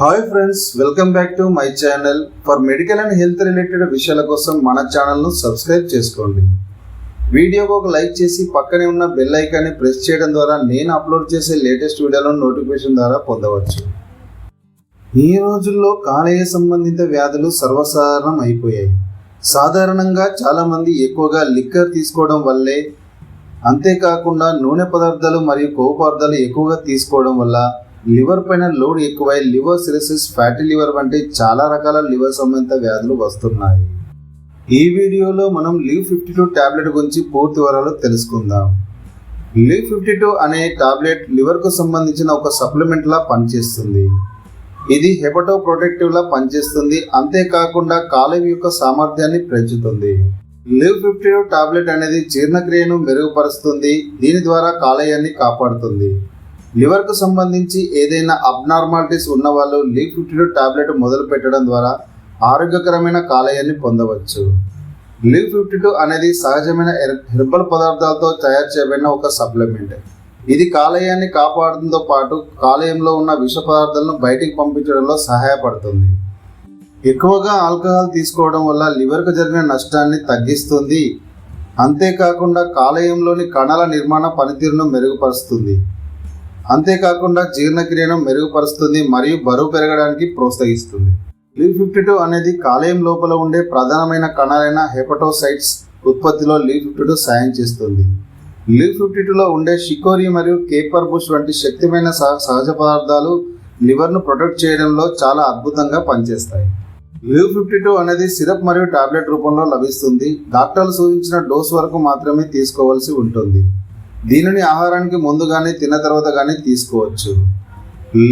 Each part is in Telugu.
Hi friends welcome back to my channel. For medical and health related విషయాల కోసం మన ఛానల్ను సబ్స్క్రైబ్ చేసుకోండి. వీడియోకి ఒక లైక్ చేసి పక్కనే ఉన్న బెల్ ఐకాన్ని ప్రెస్ చేయడం ద్వారా నేను అప్లోడ్ చేసే లేటెస్ట్ వీడియోలను నోటిఫికేషన్ ద్వారా పొందవచ్చు. ఈ రోజుల్లో కాలేయ సంబంధిత వ్యాధులు సర్వసాధారణం అయిపోయాయి. సాధారణంగా చాలామంది ఎక్కువగా లిక్కర్ తీసుకోవడం వల్లే అంతేకాకుండా నూనె పదార్థాలు మరియు కొవ్వు పదార్థాలు ఎక్కువగా తీసుకోవడం వల్ల లివర్ పైన లోడ్ ఎక్కువై లివర్ సిరసిస్ ఫ్యాటీ లివర్ వంటి చాలా రకాల లివర్ సంబంధిత వ్యాధులు వస్తున్నాయి. ఈ వీడియోలో మనం లీవ్ ఫిఫ్టీ టూ ట్యాబ్లెట్ గురించి పూర్తి వివరాలు తెలుసుకుందాం. లీవ్ ఫిఫ్టీ టూ అనే టాబ్లెట్ లివర్కు సంబంధించిన ఒక సప్లిమెంట్లా పనిచేస్తుంది. ఇది హెపటో ప్రొటెక్టివ్లా పనిచేస్తుంది. అంతేకాకుండా కాలేయం యొక్క సామర్థ్యాన్ని పెంచుతుంది. లివ్ ఫిఫ్టీ టూ టాబ్లెట్ అనేది జీర్ణక్రియను మెరుగుపరుస్తుంది. దీని ద్వారా కాలేయాన్ని కాపాడుతుంది. లివర్కు సంబంధించి ఏదైనా అబ్నార్మాలిటీస్ ఉన్న వాళ్ళు ఫిఫ్టీ టాబ్లెట్ మొదలు పెట్టడం ద్వారా ఆరోగ్యకరమైన కాలేయాన్ని పొందవచ్చు. లీవ్ ఫిఫ్టీ టూ అనేది సహజమైన హెర్- హెర్బల్ పదార్థాలతో తయారు చేయబడిన ఒక సప్లిమెంట్ ఇది కాలేయాన్ని కాపాడడంతో పాటు కాలేయంలో ఉన్న విష పదార్థాలను బయటికి పంపించడంలో సహాయపడుతుంది. ఎక్కువగా ఆల్కహాల్ తీసుకోవడం వల్ల లివర్కు జరిగిన నష్టాన్ని తగ్గిస్తుంది. అంతేకాకుండా కాలేయంలోని కణాల నిర్మాణ పనితీరును మెరుగుపరుస్తుంది. అంతేకాకుండా జీర్ణక్రియను మెరుగుపరుస్తుంది మరియు బరువు పెరగడానికి ప్రోత్సహిస్తుంది. లీఫ్ ఫిఫ్టీ టూ అనేది కాలేయం లోపల ఉండే ప్రధానమైన కణాలైన హెపటోసైట్స్ ఉత్పత్తిలో లీవ్ ఫిఫ్టీ టూ సాయం చేస్తుంది. లీఫ్ ఫిఫ్టీ టూలో ఉండే షికోరి మరియు కేపర్ బుష్ వంటి శక్తిమైన సహజ పదార్థాలు లివర్ను ప్రొటెక్ట్ చేయడంలో చాలా అద్భుతంగా పనిచేస్తాయి. లీవ్ ఫిఫ్టీ టూ అనేది సిరప్ మరియు టాబ్లెట్ రూపంలో లభిస్తుంది. డాక్టర్లు సూచించిన డోస్ వరకు మాత్రమే తీసుకోవాల్సి ఉంటుంది. దీనిని ఆహారానికి ముందు కానీ తిన్న తర్వాత కానీ తీసుకోవచ్చు.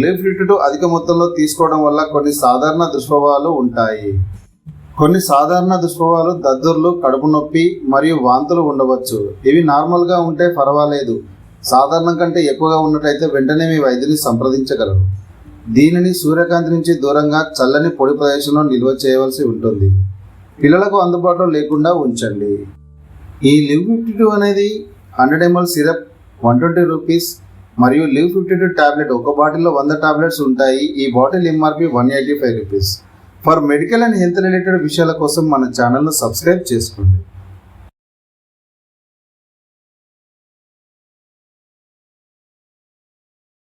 లీవ్ అధిక మొత్తంలో తీసుకోవడం వల్ల కొన్ని సాధారణ దుష్ప్రభావాలు ఉంటాయి. కొన్ని సాధారణ దుష్ప్రభావాలు దద్దుర్లు కడుపు నొప్పి మరియు వాంతులు ఉండవచ్చు. ఇవి నార్మల్గా ఉంటే పర్వాలేదు. సాధారణం కంటే ఎక్కువగా ఉన్నట్టయితే వెంటనే మీ వైద్యుని సంప్రదించగలరు. దీనిని సూర్యకాంతి నుంచి దూరంగా చల్లని పొడి ప్రదేశంలో నిల్వ చేయవలసి ఉంటుంది. పిల్లలకు అందుబాటులో లేకుండా ఉంచండి. ఈ లివ్ అనేది hundred ML syrup one twenty rupees మరియు లివ్ ఫిఫ్టీ టూ ట్యాబ్లెట్ ఒక బాటిల్లో వంద టాబ్లెట్స్ ఉంటాయి. ఈ bottle MRP one eighty five rupees. For medical and health related విషయాల కోసం మన ఛానల్ను సబ్స్క్రైబ్ చేసుకోండి.